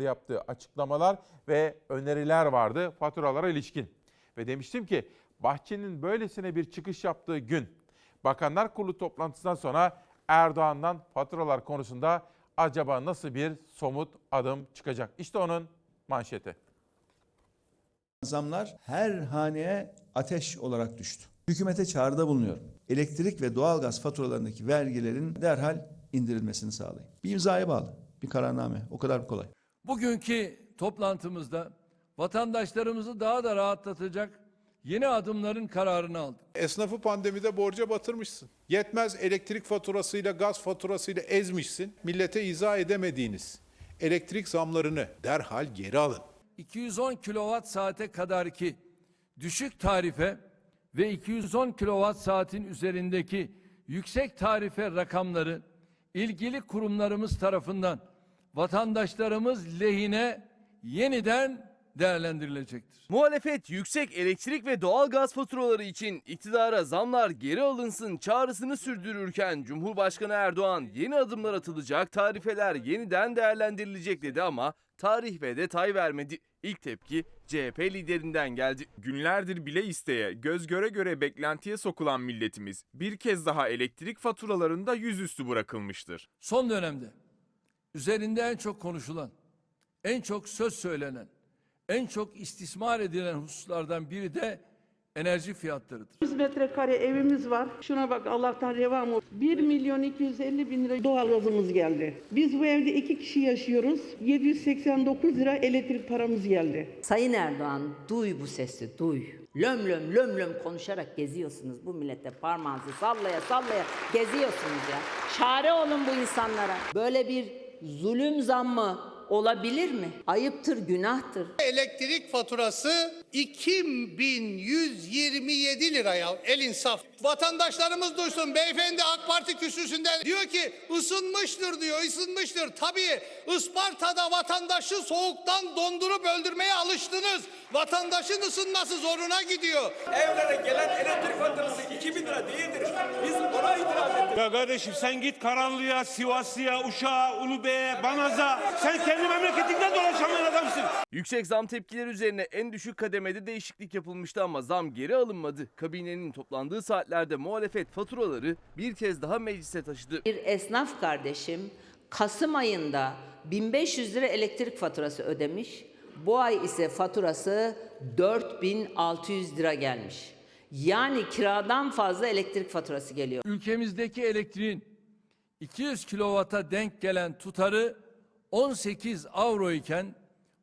ekranlarda yaptığı açıklamalar ve öneriler vardı faturalara ilişkin. Ve demiştim ki Bahçeli'nin böylesine bir çıkış yaptığı gün Bakanlar Kurulu toplantısından sonra Erdoğan'dan faturalar konusunda acaba nasıl bir somut adım çıkacak? İşte onun manşeti. Zamlar her haneye ateş olarak düştü. Hükümete çağrıda bulunuyorum. Elektrik ve doğalgaz faturalarındaki vergilerin derhal indirilmesini sağlayın. Bir imzaya bağlı, bir kararname. O kadar kolay. Bugünkü toplantımızda vatandaşlarımızı daha da rahatlatacak yeni adımların kararını aldık. Esnafı pandemide borca batırmışsın. Yetmez elektrik faturasıyla, gaz faturasıyla ezmişsin. Millete izah edemediğiniz elektrik zamlarını derhal geri alın. 210 kilowatt saate kadar ki düşük tarife ve 210 kilowatt saatin üzerindeki yüksek tarife rakamları ilgili kurumlarımız tarafından vatandaşlarımız lehine yeniden değerlendirilecektir. Muhalefet yüksek elektrik ve doğalgaz faturaları için iktidara zamlar geri alınsın çağrısını sürdürürken Cumhurbaşkanı Erdoğan yeni adımlar atılacak, tarifeler yeniden değerlendirilecek dedi ama tarih ve detay vermedi. İlk tepki CHP liderinden geldi. Günlerdir bile isteye, göz göre göre beklentiye sokulan milletimiz bir kez daha elektrik faturalarında yüzüstü bırakılmıştır. Son dönemde üzerinde en çok konuşulan, en çok söz söylenen, en çok istismar edilen hususlardan biri de enerji fiyatlarıdır. 100 metrekare evimiz var. Şuna bak Allah'tan reva mı? 1 milyon 250 bin lira doğalgazımız geldi. Biz bu evde iki kişi yaşıyoruz. 789 lira elektrik paramız geldi. Sayın Erdoğan duy bu sesi duy. Löm löm löm löm konuşarak geziyorsunuz bu millete parmağınızı sallaya sallaya geziyorsunuz ya. Çare olun bu insanlara. Böyle bir zulüm zammı olabilir mi? Ayıptır, günahtır. Elektrik faturası 2127 lira ya. El insaf. Vatandaşlarımız duysun. Beyefendi AK Parti küsüsünden diyor ki ısınmıştır diyor. ısınmıştır. Tabii Isparta'da vatandaşı soğuktan dondurup öldürmeye alıştınız. Vatandaşın ısınması zoruna gidiyor. Evlere gelen elektrik Ya kardeşim sen git Karanlı'ya, Sivaslı'ya, Uşak'a, Ulubey'e, Banaz'a. Sen kendi memleketinden dolaşamayan adamsın. Yüksek zam tepkileri üzerine en düşük kademede değişiklik yapılmıştı ama zam geri alınmadı. Kabinenin toplandığı saatlerde muhalefet faturaları bir kez daha meclise taşıdı. Bir esnaf kardeşim Kasım ayında 1500 lira elektrik faturası ödemiş. Bu ay ise faturası 4600 lira gelmiş. Yani kiradan fazla elektrik faturası geliyor. Ülkemizdeki elektriğin 200 kilovata denk gelen tutarı 18 avro iken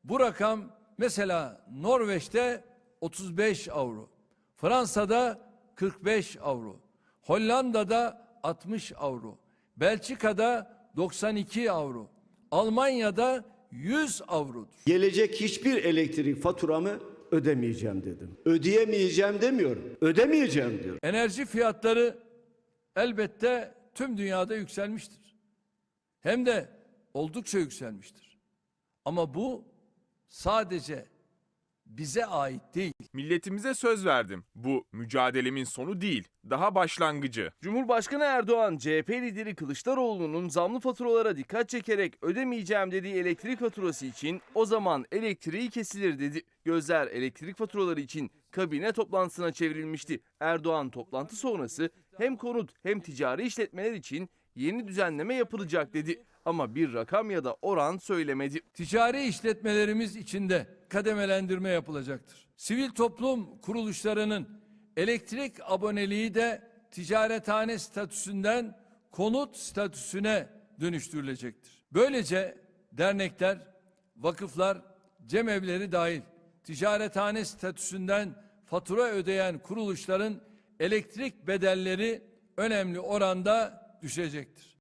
bu rakam mesela Norveç'te 35 avro, Fransa'da 45 avro, Hollanda'da 60 avro, Belçika'da 92 avro, Almanya'da 100 avrodur. Gelecek hiçbir elektrik faturamı ödemeyeceğim dedim. Ödeyemeyeceğim demiyorum. Ödemeyeceğim diyorum. Enerji fiyatları elbette tüm dünyada yükselmiştir. Hem de oldukça yükselmiştir. Ama bu sadece bize ait değil. Milletimize söz verdim. Bu mücadelemin sonu değil, daha başlangıcı. Cumhurbaşkanı Erdoğan, CHP lideri Kılıçdaroğlu'nun zamlı faturalara dikkat çekerek ödemeyeceğim dediği elektrik faturası için o zaman elektriği kesilir dedi. Gözler elektrik faturaları için kabine toplantısına çevrilmişti. Erdoğan toplantı sonrası hem konut hem ticari işletmeler için yeni düzenleme yapılacak dedi. Ama bir rakam ya da oran söylemedi. Ticari işletmelerimiz içinde kademelendirme yapılacaktır. Sivil toplum kuruluşlarının elektrik aboneliği de ticarethane statüsünden konut statüsüne dönüştürülecektir. Böylece dernekler, vakıflar, cemevleri dahil ticarethane statüsünden fatura ödeyen kuruluşların elektrik bedelleri önemli oranda düşecektir.